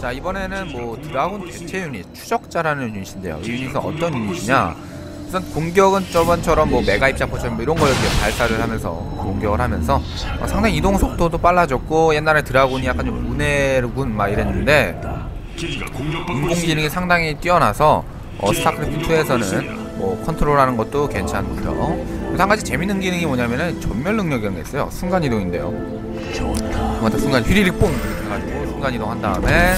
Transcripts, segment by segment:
자 이번에는 뭐 드라군 대체 유닛 추적자라는 유닛인데요. 이 유닛은 어떤 유닛이냐? 우선 공격은 저번처럼 뭐 메가 입자포처럼 뭐 이런 걸 이렇게 발사를 하면서 공격을 하면서 어, 상당히 이동 속도도 빨라졌고 옛날에 드라군이 약간 좀 문해군 막 이랬는데 인공지능이 상당히 뛰어나서 어, 스타크래프트 2에서는 뭐 컨트롤하는 것도 괜찮고요. 한 가지 재밌는 기능이 뭐냐면은 전멸 능력이라는 게 있어요. 순간 이동인데요. 한번 순간 휘리릭 뽕 이렇게 해가지고 순간 이동한 다음에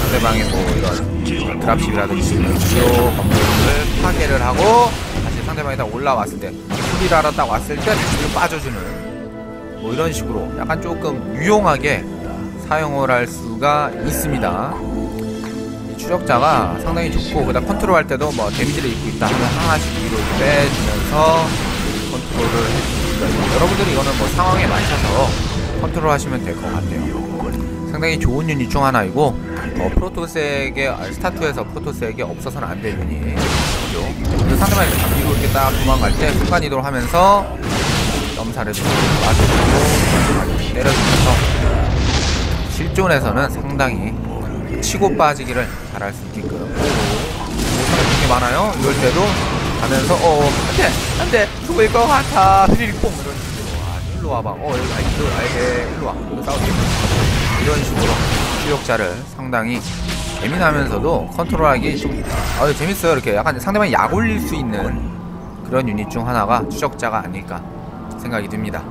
상대방의 뭐 이런 드랍십이라든지 주요 건물을 파괴를 하고 다시 상대방이 딱 올라왔을 때 휘리라라 딱 왔을 때좀 빠져주는 뭐 이런 식으로 약간 조금 유용하게 사용을 할 수가 있습니다. 이 추적자가 상당히 좋고 그다음 컨트롤 할 때도 뭐 데미지를 입고 있다 하면 하나씩 뒤로 빼주면서 컨트롤을 해줍니다. 여러분들이 이거는 뭐 상황에 맞춰서 컨트롤 하시면 될 것 같아요. 상당히 좋은 유닛 중 하나이고 어, 프로토스에게 아, 스타투에서 프로토스에게 없어서는 안 될 유닛이죠. 상대방이 뒤로 이렇게 딱 도망갈 때 순간 이동을 하면서 점사를 좀 맞춰주고 때려주면서 실존에서는 상당히 치고 빠지기를 잘할 수 있게끔 상당히 게 많아요. 이럴 때도 가면서 어 안돼 안돼 죽을 것 같아. 흐리릭 뽕. 이런 식으로. 아 일로 와봐. 어 여기 아 일로 알게 일로 와. 싸우지 이런 식으로 추적자를 상당히 예민하면서도 컨트롤하기 좀 아, 재밌어요 이렇게 약간 상대방이 약 올릴 수 있는 그런 유닛 중 하나가 추적자가 아닐까 생각이 듭니다.